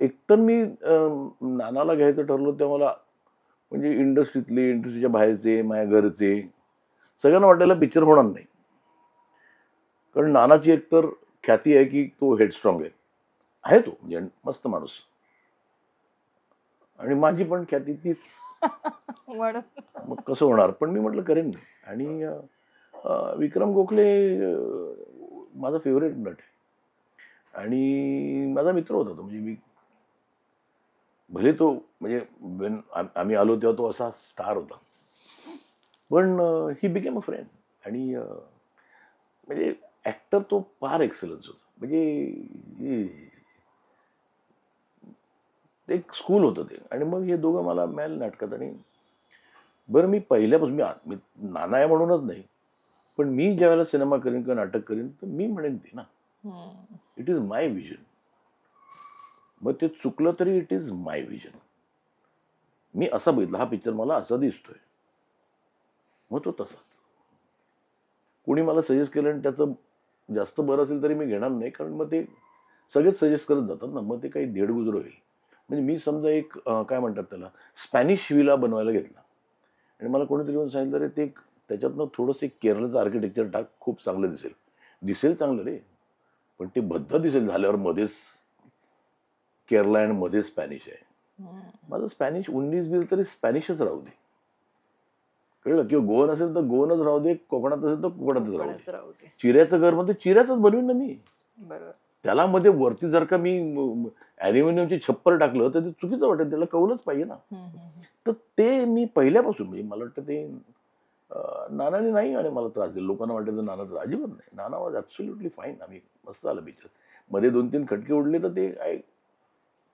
एकतर मी नानाला घ्यायचं ठरलं तेव्हा मला म्हणजे इंडस्ट्रीतले इंडस्ट्रीच्या बाहेरचे माझ्या घरचे सगळ्यांना वाटायला पिक्चर होणार नाही. कारण नानाची एकतर ख्याती आहे की तो हेडस्ट्रॉंग आहे. आहे तो म्हणजे मस्त माणूस. आणि माझी पण ख्याती तीच. मग कसं होणार? पण मी म्हटलं करेन आणि विक्रम गोखले माझा फेवरेट नट आहे. आणि माझा मित्र होता तो म्हणजे भले तो म्हणजे आम- आम्ही आलो तेव्हा तो असा स्टार होता. पण ही बिकेम अ फ्रेंड आणि म्हणजे ॲक्टर तो फार एक्सलन्स होता. म्हणजे एक स्कूल होतं ते. आणि मग हे दोघं मला मिळाले नाटकात आणि बरं मी पहिल्यापासून मी मी नाना आहे म्हणूनच नाही. पण मी ज्यावेळेला सिनेमा करीन किंवा नाटक करीन तर मी म्हणेन ते ना. इट इज माय विजन मग ते चुकलं तरी इट इज माय विजन मी असा बघितला हा पिक्चर मला असा दिसतोय. मग तो तसाच. कोणी मला सजेस्ट केलं आणि त्याचं जास्त बरं असेल तरी मी घेणार नाही कारण मग ते सगळेच सजेस्ट करत जातात ना मग ते काही धेडगुजर होईल. म्हणजे मी समजा एक काय म्हणतात त्याला स्पॅनिश विला बनवायला घेतला. आणि मला कोणीतरी येऊन सांगितलं रे ते त्याच्यातनं थोडंसं एक केरळचं आर्किटेक्चर टाक खूप चांगलं दिसेल. दिसेल चांगलं रे पण ते भद्द दिसेल झाल्यावर मध्येच केरला आणि मध्ये स्पॅनिश आहे. माझं स्पॅनिश उन्नीस बीस तरी स्पॅनिशच राहू दे. कळलं? किंवा गोवन असेल तर गोवनच राहू दे कोकणात असेल तर कोकणातच राहू दे. चिऱ्याचं घर म्हणजे चिऱ्याचंच बनवीन ना मी. त्याला मध्ये वरती जर का मी ॲल्युमिनियमची छप्पर टाकलं तर ते चुकीचं वाटेल त्याला कौलच पाहिजे ना. तर ते मी पहिल्यापासून म्हणजे मला वाटतं ते नानाने नाही आणि मला त्रास दिला. लोकांना वाटायचं नाना त्रास अजिबात नाही. नाना वॉज ॲब्सोल्युटली फाईन आम्ही मस्त आलं पिक्चरमध्ये दोन तीन खटके उडले तर ते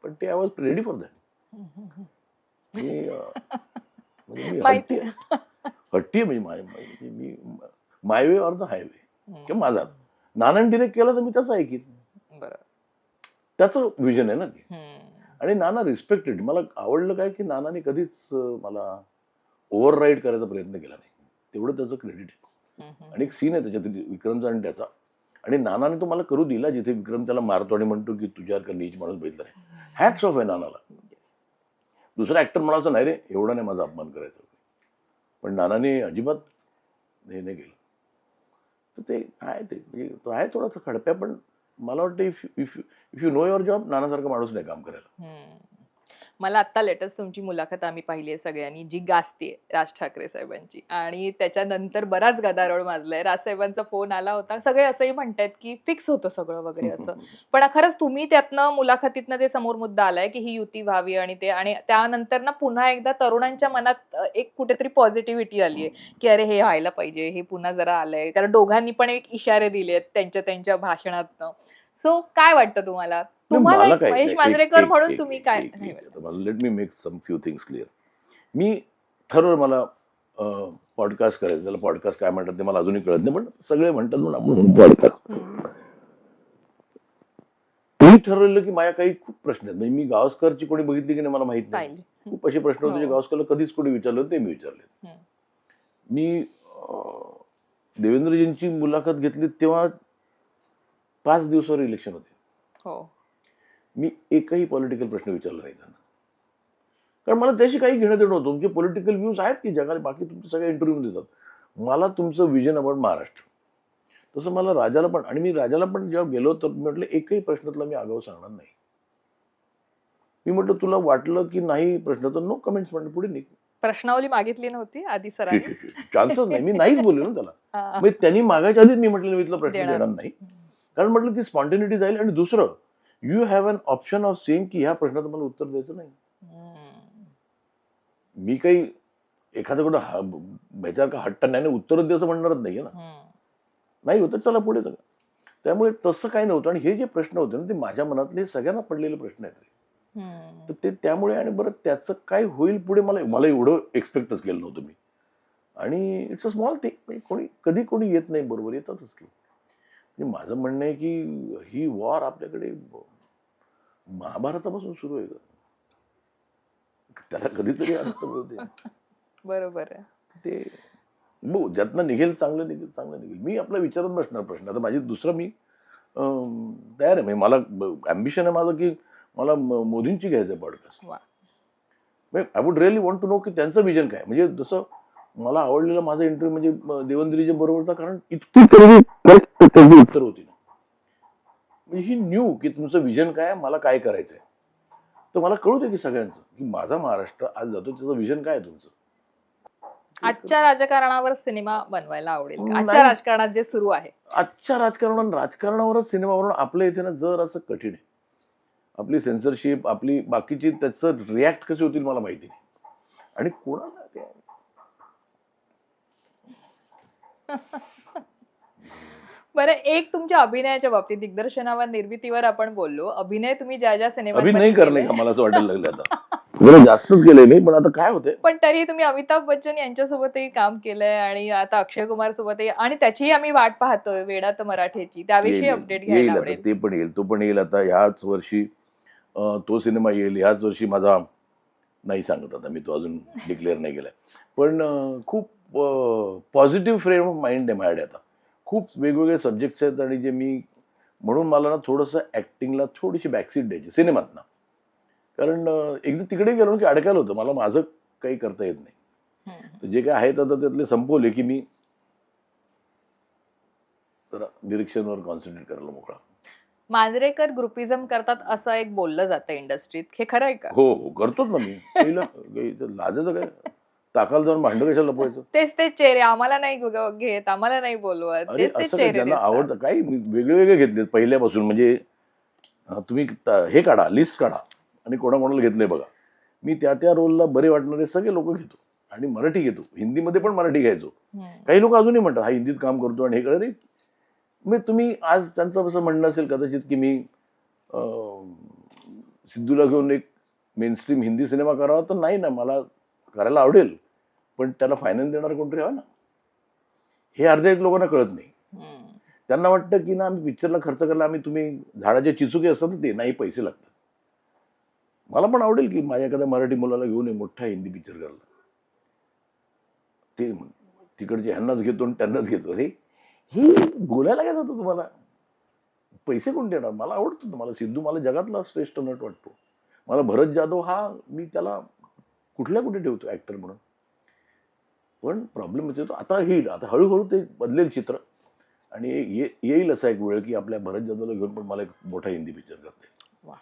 पण ते I was ready for that. मी म्हणजे हट्टी. हट्टी म्हणजे माय म्हणजे मी my way or the highway. किंवा माझा नानाने डिरेक्ट केला तर मी त्याचं ऐकीन त्याचं विजन आहे ना ते हम्म. आणि नाना रिस्पेक्टेड मला आवडलं काय की नानाने कधीच मला ओव्हर राईड करायचा प्रयत्न केला नाही तेवढं त्याचं क्रेडिट आहे. आणि एक सीन आहे त्याच्यात विक्रमचा आणि त्याचा आणि नानाने तो मला करू दिला जिथे विक्रम त्याला मारतो आणि म्हणतो की तुझ्यासारखा नीच माणूस बघितला नाही. हॅट्स ऑफ आहे नानाला. दुसरा ऍक्टर म्हणायचा नाही रे एवढा नाही माझा अपमान करायचा. पण नानाने अजिबात हे नाही केलं. तर ते आहे ते म्हणजे तो आहे थोडासा खडप्या पण मला वाटतं if if if you know your job नानासारखा माणूस नाही काम करायला. मला आत्ता लेटेस्ट तुमची मुलाखत आम्ही पाहिली आहे सगळ्यांनी जी गाजतीये राज ठाकरे साहेबांची. आणि त्याच्यानंतर बराच गदारोळ माजलाय. राज साहेबांचा फोन आला होता. सगळे असंही म्हणतायत की फिक्स होतं सगळं वगैरे असं. पण खरंच तुम्ही त्यातनं मुलाखतीतनं जे समोर मुद्दा आलाय की ही युती व्हावी आणि ते आणि त्यानंतर ना पुन्हा एकदा तरुणांच्या मनात एक कुठेतरी पॉझिटिव्हिटी आली आहे की अरे हे व्हायला पाहिजे हे पुन्हा जरा आलंय. कारण दोघांनी पण एक इशारे दिलेत त्यांच्या त्यांच्या भाषणातनं. सो काय वाटतं तुम्हाला? तुम्हाला एक महेश मांजरेकर म्हणून तुम्ही काय let me make some few things clear मी ठरवलं मला पॉडकास्ट करायचं. त्याला पॉडकास्ट काय म्हणतात ते मला अजूनही कळत नाही पण सगळे म्हणतात म्हणून आपण पॉडकास्ट. मी ठरवलेलं की माझ्या काही खूप प्रश्न आहेत. म्हणजे मी गावस्करची कोणी बघितली की नाही मला माहीत नाही. खूप असे प्रश्न होते जे हो. गावस्करला कधीच कोणी विचारले ते मी विचारले. मी देवेंद्रजींची मुलाखत घेतली तेव्हा पाच दिवसावर इलेक्शन होते. हो. मी एकही पॉलिटिकल प्रश्न विचारला नाही त्यांना. कारण मला त्याशी काही घेणं देणं होतं. तुमचे पॉलिटिकल व्ह्यूज आहेत की जगाला बाकी तुमचे सगळे इंटरव्ह्यू देतात मला तुमचं विजन अबाउट महाराष्ट्र. तसं मला राजाला पण आणि मी राजाला पण जेव्हा गेलो तर मी म्हटलं एकही प्रश्न तुला मी आगाऊ सांगणार नाही. मी म्हटलं तुला वाटलं की नाही प्रश्न तर नो कमेंट्स म्हणलं पुढे निघ. प्रश्नावली मागितली नव्हती आधी सरांनी. चान्सच नाही. मी नाहीच बोललो ना त्याला. म्हणजे त्यांनी मागायच्या आधीच मी म्हटलं मी तुला प्रश्न. देणार नाही. कारण म्हटलं ती स्पॉन्टेनिटी जाईल. आणि दुसरं you have an option of saying की ह्या प्रश्नाचं मला उत्तर द्यायचं नाही. मी काही एखाद्याकडं ह्याच्यावर का हट्ट नाही उत्तर द्यायचं म्हणणारच नाहीये ना. नाही होतं चला पुढे चला त्यामुळे तसं काही नव्हतं आणि हे जे प्रश्न होते ना ते माझ्या मनातले सगळ्यांना पडलेले प्रश्न आहेत. तर ते त्यामुळे आणि बरं त्याचं काय होईल पुढे मला मला एवढं एक्सपेक्टच केलं नव्हतं मी आणि इट्स अ स्मॉल थिंग म्हणजे कोणी कधी कोणी येत नाही बरोबर येतातच की म्हणजे माझं म्हणणं आहे की ही वॉर आपल्याकडे महाभारतापासून सुरू आहे का त्याला कधीतरी अर्थ मिळते बरोबर आहे. ते बघू ज्यातनं निघेल चांगलं निघेल चांगलं निघेल. मी आपला विचारत बसणार प्रश्न. आता माझी दुसरा मी तयार आहे. म्हणजे मला ॲम्बिशन आहे माझं की मला मोदींची घ्यायचं पॉडकास्ट वा. I would really want to know की त्यांचं विजन काय म्हणजे जसं मला आवडलेला माझा इंटरव्ह्यू म्हणजे देवेंद्रीच्या बरोबरचा कारण इतकी उत्तर होती. म्हणजे ही न्यू की तुमचं विजन काय आहे, मला काय करायचंय. तर मला कळू दे की सगळ्यांचं की माझा महाराष्ट्र आज जातो त्याचं विजन काय आहे तुमचं? आजच्या राजकारणावर सिनेमा बनवायला आवडेल. आजच्या राजकारणात जे सुरू आहे. आजच्या राजकारणात राजकारणावरच सिनेमावरून आपल्या इथे ना जर असं कठीण आहे. आपली सेन्सरशिप आपली बाकीची त्याचं रिॲक्ट कसे होतील मला माहिती नाही. आणि कोणाला ते? बरं एक तुमच्या अभिनयाच्या बाबतीत दिग्दर्शनावर निर्मितीवर आपण बोललो. अभिनय तुम्ही ज्या ज्या सिनेमात अभिनय करणे का? मला असं वाटायला लागलं आता. जरा जास्तच नाही पण आता काय होते पण तरी तुम्ही अमिताभ बच्चन यांच्यासोबतही काम केलंय आणि आता अक्षय कुमार सोबतही. आणि त्याचीही आम्ही वाट पाहतोय वेडात मराठीची. त्याविषयी अपडेट घ्यायला आवडेल. ते पण येईल. तो पण येईल आता. ह्याच वर्षी तो सिनेमा येईल. ह्याच वर्षी माझा नाही सांगत आता मी तो अजून डिक्लेअर नाही केलाय. पण खूप पॉझिटिव्ह फ्रेम ऑफ माइंड आहे माझ्याकडे आता. खूप वेगवेगळे सब्जेक्ट्स आहेत आणि जे मी म्हणून मला ना थोडंसं ॲक्टिंगला थोडीशी बॅकसीट द्यायची सिनेमात ना कारण एकदा तिकडे गेलो की अडकायला होतं मला माझं काही करता येत नाही. जे काय आहेत आता त्यातले संपवले की मी निरीक्षणावर कॉन्सन्ट्रेट करायला मोकळा. मांजरेकर ग्रुपिझम करतात असं एक बोललं जातं इंडस्ट्रीत हे खरं आहे का? हो हो करतोच ना मी. लाजाचं काय? ताकाला जाऊन भांडं कशाला लपवायचं? तेच तेच चेहरे आम्हाला नाही ग- घेत आम्हाला नाही बोलवत. अरे तेच तेच असं चेहरे दिसतात. आवडतं काही वेगळे वेगळे घेतलेत पहिल्यापासून. म्हणजे अं, तुम्ही त- हे काढा लिस्ट काढा. आणि कोणाकोणाला घेतलंय बघा. मी त्या त्या रोलला बरे वाटणारे सगळे लोक घेतो. आणि मराठी घेतो. हिंदीमध्ये पण मराठी घ्यायचो. हम्म. काही लोक अजूनही म्हणतात हा हिंदीत काम करतो आणि हे करत मग तुम्ही आज त्यांचं असं म्हणणं असेल कदाचित की मी अं, सिद्धूला घेऊन एक मेनस्ट्रीम हिंदी सिनेमा करावा तर नाही ना. मला करायला आवडेल पण त्याला फायनान्स देणार कोणतरी हवं ना. हे अर्ध्या लोकांना कळत नाही. त्यांना वाटतं की ना आम्ही पिक्चरला खर्च करायला आम्ही तुम्ही झाडाचे चिचुके असतात ते नाही पैसे लागतात. मला पण आवडेल की माझ्या एखाद्या मराठी मुलाला घेऊन एक मोठा हिंदी पिक्चर करायला. ते तिकडचे ह्यांनाच घेतो आणि त्यांनाच घेतो. अरे ही बोलायला काय जातं तुम्हाला? पैसे कोण देणार? मला आवडतो तो. मला सिद्धू मला जगातला श्रेष्ठ नट वाटतो. मला भरत जाधव हा मी त्याला कुठल्या कुठे ठेवतो ॲक्टर म्हणून? पण प्रॉब्लेम म्हणजे येतो आता येईल. आता हळूहळू ते बदलेल चित्र. आणि ये येईल असा एक वेळ की आपल्या भरत जाधवला घेऊन पण मला एक मोठा हिंदी पिक्चर करता येईल. वा.